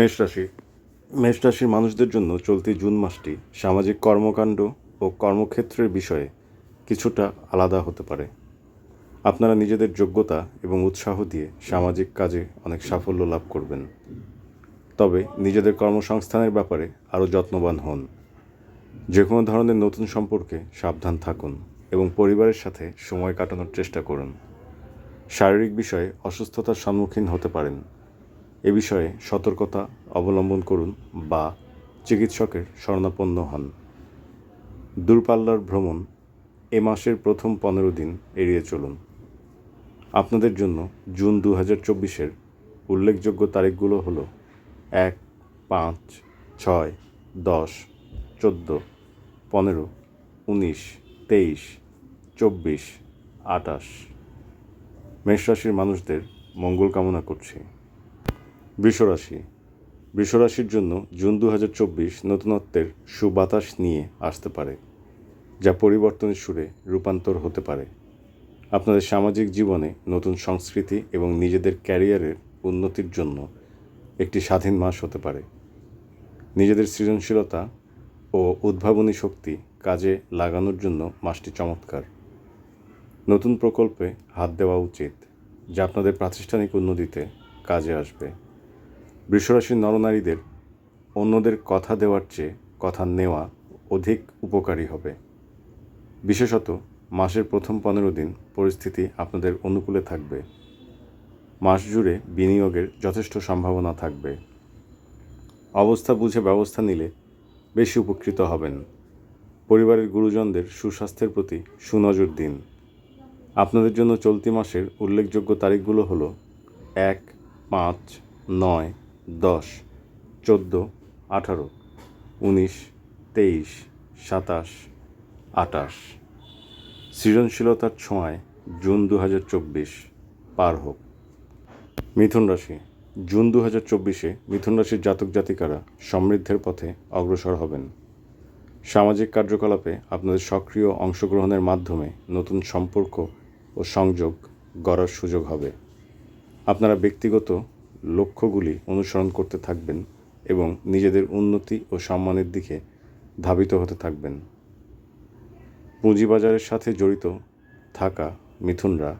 মেষ রাশি। মেষ রাশির মানুষদের জন্য চলতি জুন মাসটি সামাজিক কর্মকাণ্ড ও কর্মক্ষেত্রের বিষয়ে কিছুটা আলাদা হতে পারে। আপনারা নিজেদের যোগ্যতা এবং উৎসাহ দিয়ে সামাজিক কাজে অনেক সাফল্য লাভ করবেন। তবে নিজেদের কর্মসংস্থানের ব্যাপারে আরও যত্নবান হন। যে কোনো ধরনের নতুন সম্পর্কে সাবধান থাকুন এবং পরিবারের সাথে সময় কাটানোর চেষ্টা করুন। শারীরিক বিষয়ে অসুস্থতার সম্মুখীন হতে পারেন। এ বিষয়ে সতর্কতা অবলম্বন করুন বা চিকিৎসকের শরণাপন্ন হন। দূরপাল্লার ভ্রমণ এ মাসের প্রথম পনেরো দিন এড়িয়ে চলুন। আপনাদের জন্য জুন দু হাজার চব্বিশের উল্লেখযোগ্য তারিখগুলো হলো এক, পাঁচ, ছয়, দশ, চোদ্দ, পনেরো, উনিশ, তেইশ, চব্বিশ আটাশ মেষরাশির মানুষদের মঙ্গল কামনা করছি। বৃষরাশি বৃষরাশির জন্য জুন দু হাজার চব্বিশ নতুনত্বের সুবাতাস নিয়ে আসতে পারে, যা পরিবর্তনের সুরে রূপান্তর হতে পারে। আপনাদের সামাজিক জীবনে নতুন সংস্কৃতি এবং নিজেদের ক্যারিয়ারের উন্নতির জন্য একটি স্বাধীন মাস হতে পারে। নিজেদের সৃজনশীলতা ও উদ্ভাবনী শক্তি কাজে লাগানোর জন্য মাসটি চমৎকার। নতুন প্রকল্পে হাত দেওয়া উচিত, যা আপনাদের প্রাতিষ্ঠানিক উন্নতিতে কাজে আসবে। বৃষরাশির নরনারীদের অন্যদের কথা দেওয়ার চেয়ে কথা নেওয়া অধিক উপকারী হবে। বিশেষত মাসের প্রথম পনেরো দিন পরিস্থিতি আপনাদের অনুকূলে থাকবে। মাস জুড়ে বিনিয়োগের যথেষ্ট সম্ভাবনা থাকবে। অবস্থা বুঝে ব্যবস্থা নিলে বেশি উপকৃত হবেন। পরিবারের গুরুজনদের সুস্বাস্থ্যের প্রতি সুনজর দিন। আপনাদের জন্য চলতি মাসের উল্লেখযোগ্য তারিখগুলো হলো এক, পাঁচ, নয় দশ, চোদ্দ, আঠারো, উনিশ, তেইশ, সাতাশ আটাশ সৃজনশীলতার ছোঁয়ায় জুন দু হাজার চব্বিশ পার হোক। মিথুন রাশি, জুন দু হাজার চব্বিশে মিথুন রাশির জাতক জাতিকারা সমৃদ্ধের পথে অগ্রসর হবেন। সামাজিক কার্যকলাপে আপনাদের সক্রিয় অংশগ্রহণের মাধ্যমে নতুন সম্পর্ক ও সংযোগ গড়ার সুযোগ হবে। আপনারা ব্যক্তিগত লক্ষ্যগুলি অনুসরণ করতে থাকবেন এবং নিজেদের উন্নতি ও সম্মানের দিকে ধাবিত হতে থাকবেন। পুঁজিবাজারের সাথে জড়িত থাকা মিথুনরা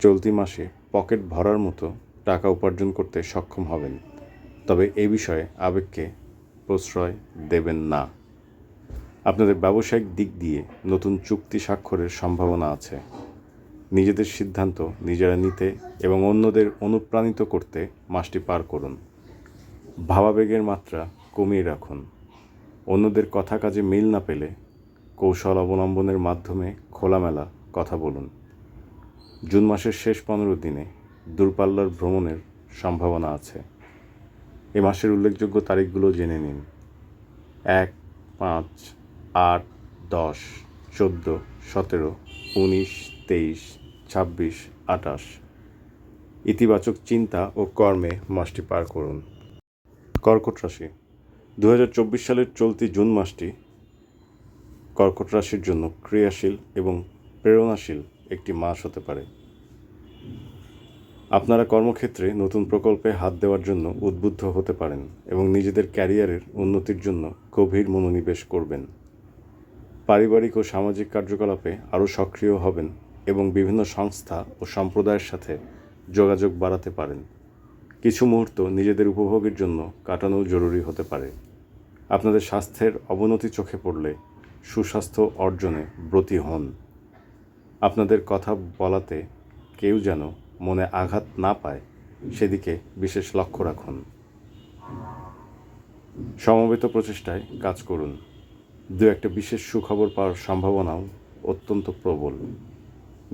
চলতি মাসে পকেট ভরার মতো টাকা উপার্জন করতে সক্ষম হবেন। তবে এ বিষয়ে আবেগকে প্রশ্রয় দেবেন না। আপনাদের ব্যবসায়িক দিক দিয়ে নতুন চুক্তি স্বাক্ষরের সম্ভাবনা আছে। নিজেদের সিদ্ধান্ত নিজেরা নিতে এবং অন্যদের অনুপ্রাণিত করতে মাসটি পার করুন। ভাবাবেগের মাত্রা কমিয়ে রাখুন। অন্যদের কথা কাজে মিল না পেলে কৌশল অবলম্বনের মাধ্যমে খোলামেলা কথা বলুন। জুন মাসের শেষ পনেরো দিনে দূরপাল্লার ভ্রমণের সম্ভাবনা আছে। এ মাসের উল্লেখযোগ্য তারিখগুলো জেনে নিন। এক, পাঁচ, আট, দশ, চোদ্দ, সতেরো, উনিশ, তেইশ ছাব্বিশ আটাশ ইতিবাচক চিন্তা ও কর্মে মাসটি পার করুন। কর্কট রাশি। দুই হাজার চব্বিশ সালের চলতি জুন মাসটি কর্কট রাশির জন্য ক্রিয়াশীল এবং প্রেরণাশীল একটি মাস হতে পারে। আপনারা কর্মক্ষেত্রে নতুন প্রকল্পে হাত দেওয়ার জন্য উদ্বুদ্ধ হতে পারেন এবং নিজেদের ক্যারিয়ারের উন্নতির জন্য গভীর মনোনিবেশ করবেন। পারিবারিক ও সামাজিক কার্যকলাপে আরও সক্রিয় হবেন। এবং বিভিন্ন সংস্থা ও সম্প্রদায়ের সাথে যোগাযোগ বাড়াতে পারেন। কিছু মুহূর্ত নিজেদের উপভোগের জন্য কাটানো জরুরি হতে পারে। আপনাদের স্বাস্থ্যের অবনতি চোখে পড়লে সুস্বাস্থ্য অর্জনে ব্রতী হন। আপনাদের কথা বলাতে কেউ যেন মনে আঘাত না পায়, সেদিকে বিশেষ লক্ষ্য রাখুন। সমবেত প্রচেষ্টায় কাজ করুন। দু একটা বিশেষ সুখবর পাওয়ার সম্ভাবনাও অত্যন্ত প্রবল।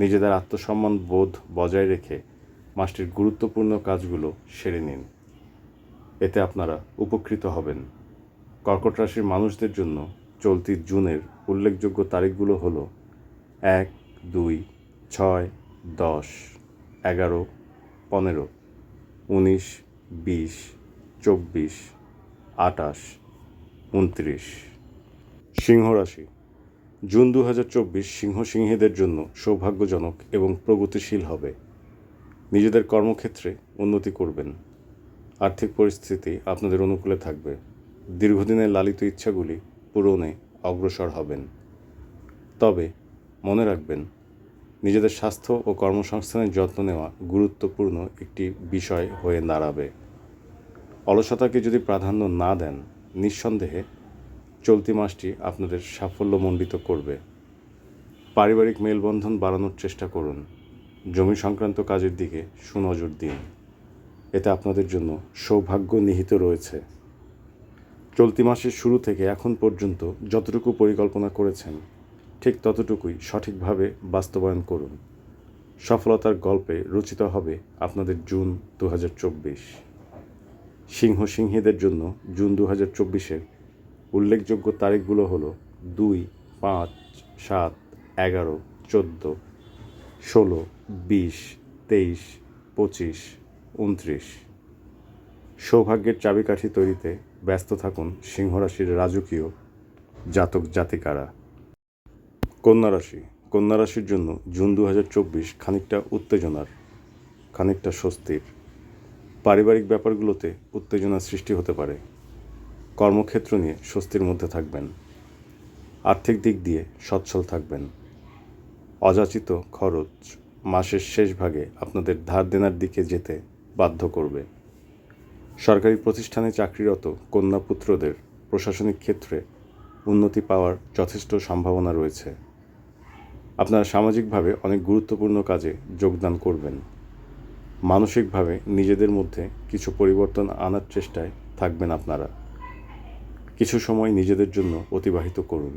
নিজেদের আত্মসম্মান বোধ বজায় রেখে মাসটির গুরুত্বপূর্ণ কাজগুলো সেরে নিন। এতে আপনারা উপকৃত হবেন। কর্কট রাশির মানুষদের জন্য চলতি জুনের উল্লেখযোগ্য তারিখগুলো হলো এক, দুই, ছয়, দশ, এগারো, পনেরো, উনিশ, বিশ, চব্বিশ আটাশ উনত্রিশ। সিংহ রাশি জুন দু হাজার চব্বিশ সিংহ সিংহীদের জন্য সৌভাগ্যজনক এবং প্রগতিশীল হবে। নিজেদের কর্মক্ষেত্রে উন্নতি করবেন। আর্থিক পরিস্থিতি আপনাদের অনুকূলে থাকবে। দীর্ঘদিনের লালিত ইচ্ছাগুলি পূরণে অগ্রসর হবেন। তবে মনে রাখবেন, নিজেদের স্বাস্থ্য ও কর্মসংস্থানের যত্ন নেওয়া গুরুত্বপূর্ণ একটি বিষয় হয়ে দাঁড়াবে। অলসতাকে যদি প্রাধান্য না দেন, নিঃসন্দেহে চলতি মাসটি আপনাদের সাফল্যমণ্ডিত করবে। পারিবারিক মেলবন্ধন বাড়ানোর চেষ্টা করুন। জমি সংক্রান্ত কাজের দিকে সুনজর দিন। এতে আপনাদের জন্য সৌভাগ্য নিহিত রয়েছে। চলতি মাসের শুরু থেকে এখন পর্যন্ত যতটুকু পরিকল্পনা করেছেন, ঠিক ততটুকুই সঠিকভাবে বাস্তবায়ন করুন। সফলতার গল্পে রচিত হবে আপনাদের জুন দু সিংহ সিংহীদের জন্য জুন দু হাজার চব্বিশের উল্লেখযোগ্য তারিখগুলো হলো দুই, পাঁচ, সাত, এগারো, চোদ্দ, ষোলো, বিশ, তেইশ, পঁচিশ, উনত্রিশ। সৌভাগ্যের চাবিকাঠি তৈরিতে ব্যস্ত থাকুন সিংহরাশির রাজকীয় জাতক জাতিকারা। কন্যা রাশি। কন্যা রাশির জন্য জুন দু হাজার চব্বিশ খানিকটা উত্তেজনার, খানিকটা স্বস্তির। পারিবারিক ব্যাপারগুলোতে উত্তেজনা সৃষ্টি হতে পারে। কর্মক্ষেত্র নিয়ে স্বস্তির মধ্যে থাকবেন। আর্থিক দিক দিয়ে সচ্ছল থাকবেন। অযাচিত খরচ মাসের শেষ ভাগে আপনাদের ধার দেনার দিকে যেতে বাধ্য করবে। সরকারি প্রতিষ্ঠানে চাকরিরত কন্যা পুত্রদের প্রশাসনিক ক্ষেত্রে উন্নতি পাওয়ার যথেষ্ট সম্ভাবনা রয়েছে। আপনারা সামাজিকভাবে অনেক গুরুত্বপূর্ণ কাজে যোগদান করবেন। মানসিকভাবে নিজেদের মধ্যে কিছু পরিবর্তন আনার চেষ্টায় থাকবেন আপনারা। কিছু সময় নিজেদের জন্য অতিবাহিত করুন।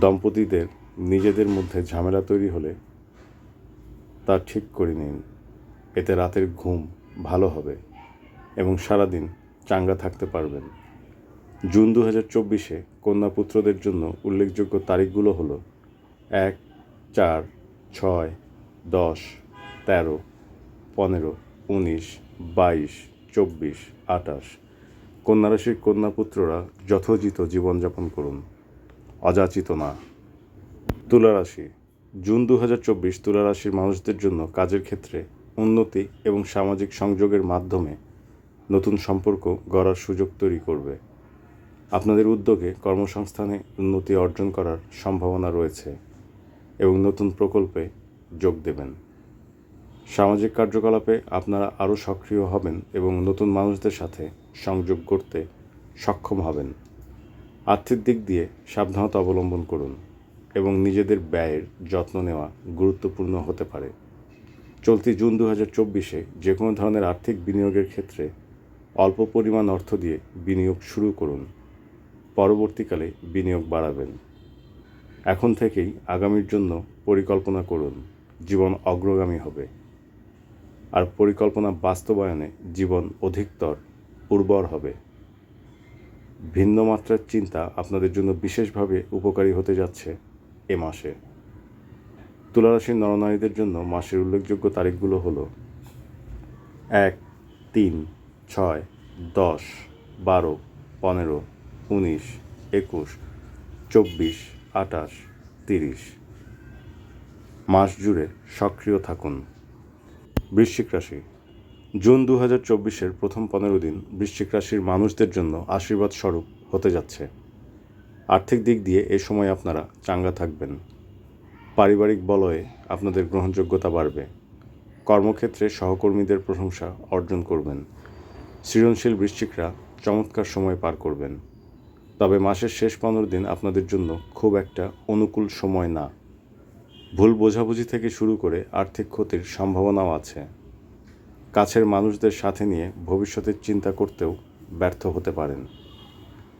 দম্পতিদের নিজেদের মধ্যে ঝামেলা তৈরি হলে তা ঠিক করে নিন। এতে রাতের ঘুম ভালো হবে এবং সারাদিন চাঙ্গা থাকতে পারবেন। জুন দু হাজার চব্বিশে কন্যাপুত্রদের জন্য উল্লেখযোগ্য তারিখগুলো হলো এক, চার, ছয়, দশ, তেরো, পনেরো, উনিশ, বাইশ, চব্বিশ আটাশ কন্যারাশির কন্যাপুত্ররা যথোচিত জীবনযাপন করুন। অযাচিত না। তুলারাশি, জুন দু হাজার চব্বিশ তুলারাশির মানুষদের জন্য কাজের ক্ষেত্রে উন্নতি এবং সামাজিক সংযোগের মাধ্যমে নতুন সম্পর্ক গড়ার সুযোগ তৈরি করবে। আপনাদের উদ্যোগে কর্মসংস্থানে উন্নতি অর্জন করার সম্ভাবনা রয়েছে এবং নতুন প্রকল্পে যোগ দেবেন। সামাজিক কার্যকলাপে আপনারা আরও সক্রিয় হবেন এবং নতুন মানুষদের সাথে সংযোগ করতে সক্ষম হবেন। আর্থিক দিক দিয়ে সাবধানতা অবলম্বন করুন এবং নিজেদের ব্যয়ের যত্ন নেওয়া গুরুত্বপূর্ণ হতে পারে। চলতি জুন দু হাজার চব্বিশে যে কোনো ধরনের আর্থিক বিনিয়োগের ক্ষেত্রে অল্প পরিমাণ অর্থ দিয়ে বিনিয়োগ শুরু করুন। পরবর্তীকালে বিনিয়োগ বাড়াবেন। এখন থেকেই আগামীর জন্য পরিকল্পনা করুন, জীবন অগ্রগামী হবে। আর পরিকল্পনা বাস্তবায়নে জীবন অধিকতর উর্বর হবে। ভিন্ন মাত্রার চিন্তা আপনাদের জন্য বিশেষভাবে উপকারী হতে যাচ্ছে এ মাসে। তুলারাশির নরনারীদের জন্য মাসের উল্লেখযোগ্য তারিখগুলো হলো এক, তিন, ছয়, দশ, বারো, পনেরো, উনিশ, একুশ, চব্বিশ আটাশ তিরিশ। মাস জুড়ে সক্রিয় থাকুন। বৃশ্চিক রাশি। জুন দু হাজার চব্বিশের প্রথম পনেরো দিন বৃশ্চিক রাশির মানুষদের জন্য আশীর্বাদ স্বরূপ হতে যাচ্ছে। আর্থিক দিক দিয়ে এ সময় আপনারা চাঙ্গা থাকবেন। পারিবারিক বলয়ে আপনাদের গ্রহণযোগ্যতা বাড়বে। কর্মক্ষেত্রে সহকর্মীদের প্রশংসা অর্জন করবেন। সৃজনশীল বৃশ্চিকরা চমৎকার সময় পার করবেন। তবে মাসের শেষ পনেরো দিন আপনাদের জন্য খুব একটা অনুকূল সময় না। ভুল বোঝাবুঝি থেকে শুরু করে আর্থিক ক্ষতির সম্ভাবনাও আছে। কাছের মানুষদের সাথে নিয়ে ভবিষ্যতের চিন্তা করতেও ব্যর্থ হতে পারেন।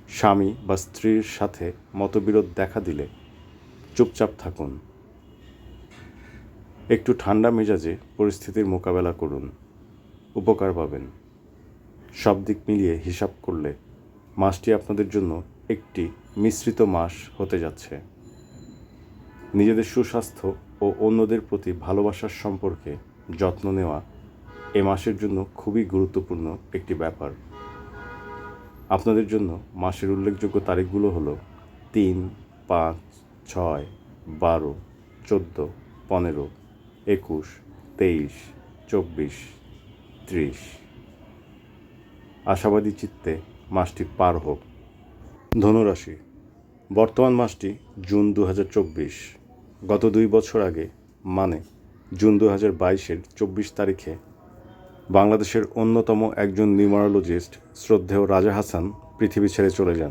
স্বামী বা স্ত্রীর সাথে মতবিরোধ দেখা দিলে চুপচাপ থাকুন। একটু ঠান্ডা মেজাজে পরিস্থিতির মোকাবেলা করুন। উপকার পাবেন। সব দিক মিলিয়ে হিসাব করলে মাসটি আপনাদের জন্য একটি মিশ্রিত মাস হতে যাচ্ছে। নিজেদের সুস্বাস্থ্য ও অন্যদের প্রতি ভালোবাসার সম্পর্কে যত্ন নেওয়া এ মাসের জন্য খুবই গুরুত্বপূর্ণ একটি ব্যাপার। আপনাদের জন্য মাসের উল্লেখযোগ্য তারিখগুলো হলো তিন, পাঁচ, ছয়, বারো, চোদ্দ, পনেরো, একুশ, তেইশ, চব্বিশ, ত্রিশ। আশাবাদী চিত্তে মাসটি পার হোক। ধনুরাশি। বর্তমান মাসটি জুন দু হাজার চব্বিশ। গত দুই বছর আগে মানে জুন দু হাজার বাইশের চব্বিশ তারিখে বাংলাদেশের অন্যতম একজন নিউমারোলজিস্ট শ্রদ্ধেয় রাজা হাসান পৃথিবী ছেড়ে চলে যান।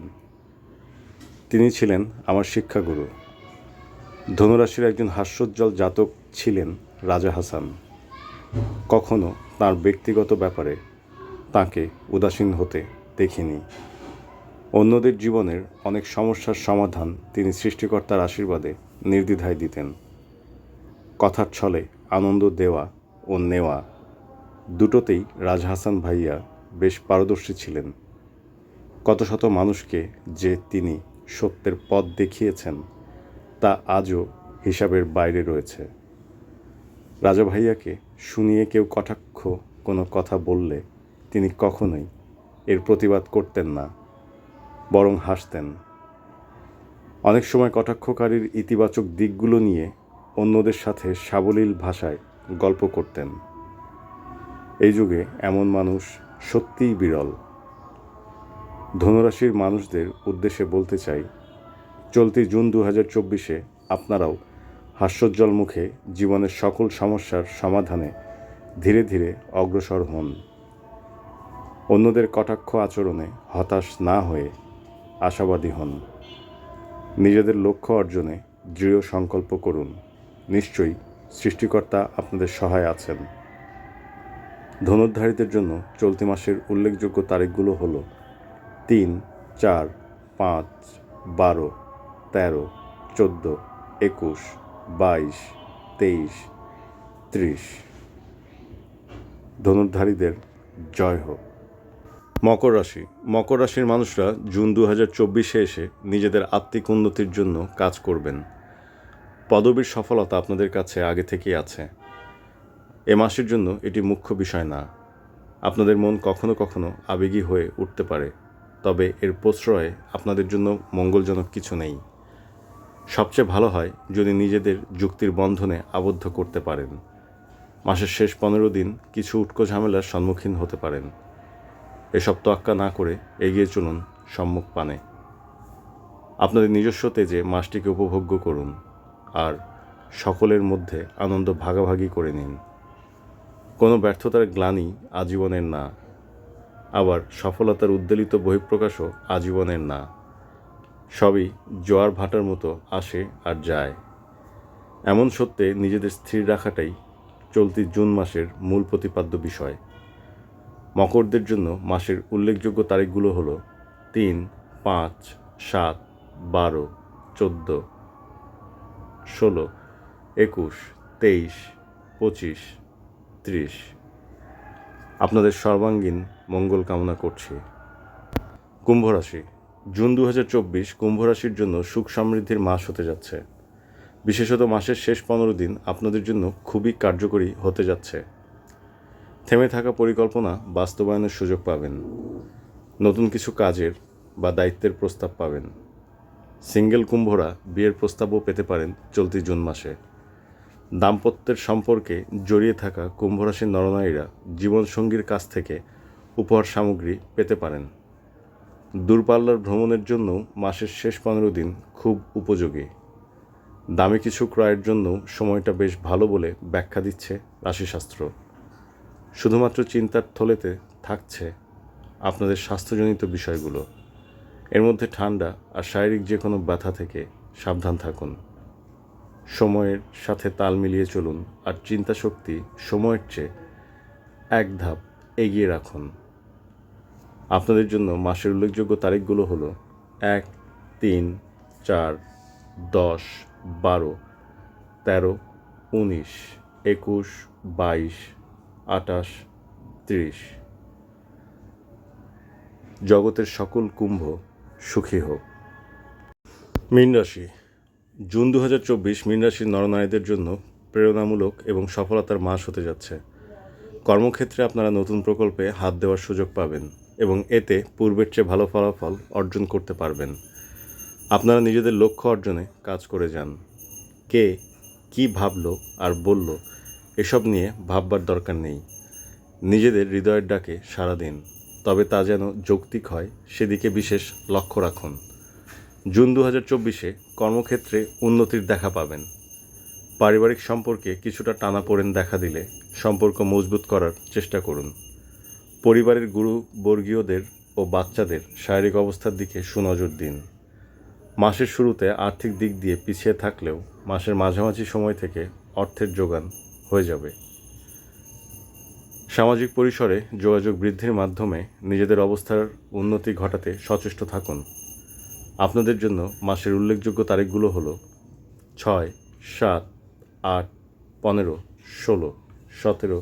তিনি ছিলেন আমার শিক্ষাগুরু। ধনুরাশির একজন হাস্যোজ্জ্বল জাতক ছিলেন রাজা হাসান। কখনো তার ব্যক্তিগত ব্যাপারে তাকে উদাসীন হতে দেখিনি। অন্যদের জীবনের অনেক সমস্যার সমাধান তিনি সৃষ্টিকর্তার আশীর্বাদে নির্দ্বিধায় দিতেন। কথার ছলে আনন্দ দেওয়া ও নেওয়া দুটোতেই রাজ হাসান ভাইয়া বেশ পারদর্শী ছিলেন। কত শত মানুষকে যে তিনি সত্যের পথ দেখিয়েছেন, তা আজও হিসাবের বাইরে রয়েছে। রাজা ভাইয়াকে শুনিয়ে কেউ কটাক্ষ কোনো কথা বললে তিনি কখনোই এর প্রতিবাদ করতেন না, বরং হাসতেন। অনেক সময় কটাক্ষকারীর ইতিবাচক দিকগুলো নিয়ে অন্যদের সাথে সাবলীল ভাষায় গল্প করতেন। এই যুগে এমন মানুষ সত্যিই বিরল। ধনুরাশির মানুষদের উদ্দেশ্যে বলতে চাই, চলতি জুন দু হাজার চব্বিশে আপনারাও হাস্যোজ্জ্বল মুখে জীবনের সকল সমস্যার সমাধানে ধীরে ধীরে অগ্রসর হন। অন্যদের কটাক্ষ আচরণে হতাশ না হয়ে আশাবাদী হন। নিজেদের লক্ষ্য অর্জনে দৃঢ় সংকল্প করুন। নিশ্চয়ই সৃষ্টিকর্তা আপনাদের সহায় আছেন। ধনুর্ধারীদের জন্য চলতি মাসের উল্লেখযোগ্য তারিখগুলো হল তিন, চার, পাঁচ, বারো, তেরো, চোদ্দ, একুশ, বাইশ, তেইশ, ত্রিশ। ধনুর্ধারীদের জয় হোক। মকর রাশি। মকর রাশির মানুষরা জুন দু হাজার চব্বিশে এসে নিজেদের আত্মিক উন্নতির জন্য কাজ করবেন। পদবীর সফলতা আপনাদের কাছে আগে থেকেই আছে। এ মাসের জন্য এটি মুখ্য বিষয় না। আপনাদের মন কখনো কখনো আবেগী হয়ে উঠতে পারে, তবে এর প্রশ্রয়ে আপনাদের জন্য মঙ্গলজনক কিছু নেই। সবচেয়ে ভালো হয় যদি নিজেদের যুক্তির বন্ধনে আবদ্ধ করতে পারেন। মাসের শেষ পনেরো দিন কিছু উটকো ঝামেলার সম্মুখীন হতে পারেন। এসব তোয়াক্কা না করে এগিয়ে চলুন সম্মুখ পানে। আপনাদের নিজস্ব তেজে মাসটিকে উপভোগ্য করুন, আর সকলের মধ্যে আনন্দ ভাগাভাগি করে নিন। কোনো ব্যর্থতার গ্লানি আজীবনের না, আবার সফলতার উদ্বেলিত বহিঃপ্রকাশও আজীবনের না। সবই জোয়ার ভাটার মতো আসে আর যায়। এমন সত্যে নিজেদের স্থির রাখাটাই চলতি জুন মাসের মূল প্রতিপাদ্য বিষয়। মকরদের জন্য মাসের উল্লেখযোগ্য তারিখগুলো হলো তিন, পাঁচ, সাত, বারো, চোদ্দ, ষোলো, একুশ, তেইশ, পঁচিশ ত্রিশ। আপনাদের সর্বাঙ্গীন মঙ্গল কামনা করছি। কুম্ভ রাশি। জুন দু হাজার চব্বিশ কুম্ভ রাশির জন্য সুখ সমৃদ্ধির মাস হতে যাচ্ছে। বিশেষত মাসের শেষ পনেরো দিন আপনাদের জন্য খুবই কার্যকরী হতে যাচ্ছে। থেমে থাকা পরিকল্পনা বাস্তবায়নের সুযোগ পাবেন। নতুন কিছু কাজের বা দায়িত্বের প্রস্তাব পাবেন। সিঙ্গেল কুম্ভরা বিয়ের প্রস্তাবও পেতে পারেন চলতি জুন মাসে। দাম্পত্যের সম্পর্কে জড়িয়ে থাকা কুম্ভরাশির নরনারীরা জীবনসঙ্গীর কাছ থেকে উপহার সামগ্রী পেতে পারেন। দূরপাল্লার ভ্রমণের জন্য মাসের শেষ পনেরো দিন খুব উপযোগী। দামি কিছু ক্রয়ের জন্য সময়টা বেশ ভালো বলে ব্যাখ্যা দিচ্ছে রাশিশাস্ত্র। শুধুমাত্র চিন্তার থলেতে থাকছে আপনাদের স্বাস্থ্যজনিত বিষয়গুলো। এর মধ্যে ঠান্ডা আর শারীরিক যে কোনো ব্যথা থেকে সাবধান থাকুন। সময়ের সাথে তাল মিলিয়ে চলুন আর চিন্তা শক্তি সময়ের চেয়ে এক ধাপ এগিয়ে রাখুন। আপনাদের জন্য মাসের উল্লেখযোগ্য তারিখগুলো হলো এক, তিন, চার, দশ, বারো, তেরো, উনিশ, একুশ, বাইশ আটাশ ত্রিশ। জগতের সকল কুম্ভ সুখী হোক। মীন রাশি জুন দু হাজার চব্বিশ মীন রাশির নরনারীদের জন্য প্রেরণামূলক এবং সফলতার মাস হতে যাচ্ছে। কর্মক্ষেত্রে আপনারা নতুন প্রকল্পে হাত দেওয়ার সুযোগ পাবেন এবং এতে পূর্বের চেয়ে ভালো ফলাফল অর্জন করতে পারবেন। আপনারা নিজেদের লক্ষ্য অর্জনে কাজ করে যান। কে কি ভাবলো আর বলল এসব নিয়ে ভাববার দরকার নেই। নিজেদের হৃদয়ের ডাকে সাড়া দিন। তবে তা যেন যৌক্তিক হয়, সেদিকে বিশেষ লক্ষ্য রাখুন। জুন দু হাজার চব্বিশে কর্মক্ষেত্রে উন্নতির দেখা পাবেন। পারিবারিক সম্পর্কে কিছুটা টানাপোড়েন দেখা দিলে সম্পর্ক মজবুত করার চেষ্টা করুন। পরিবারের গুরু বর্গীয়দের ও বাচ্চাদের শারীরিক অবস্থার দিকে সুনজর দিন। মাসের শুরুতে আর্থিক দিক দিয়ে পিছিয়ে থাকলেও মাসের মাঝামাঝি সময় থেকে অর্থের যোগান হয়ে যাবে। সামাজিক পরিসরে যোগাযোগ বৃদ্ধির মাধ্যমে নিজেদের অবস্থার উন্নতি ঘটাতে সচেষ্ট থাকুন। আপনাদের জন্য মাসের উল্লেখযোগ্য তারিখগুলো হলো ছয়, সাত, আট, পনেরো, ষোলো, সতেরো,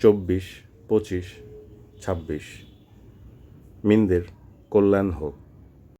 চব্বিশ, পঁচিশ, ছাব্বিশ। মিনদের কল্যাণ হোক।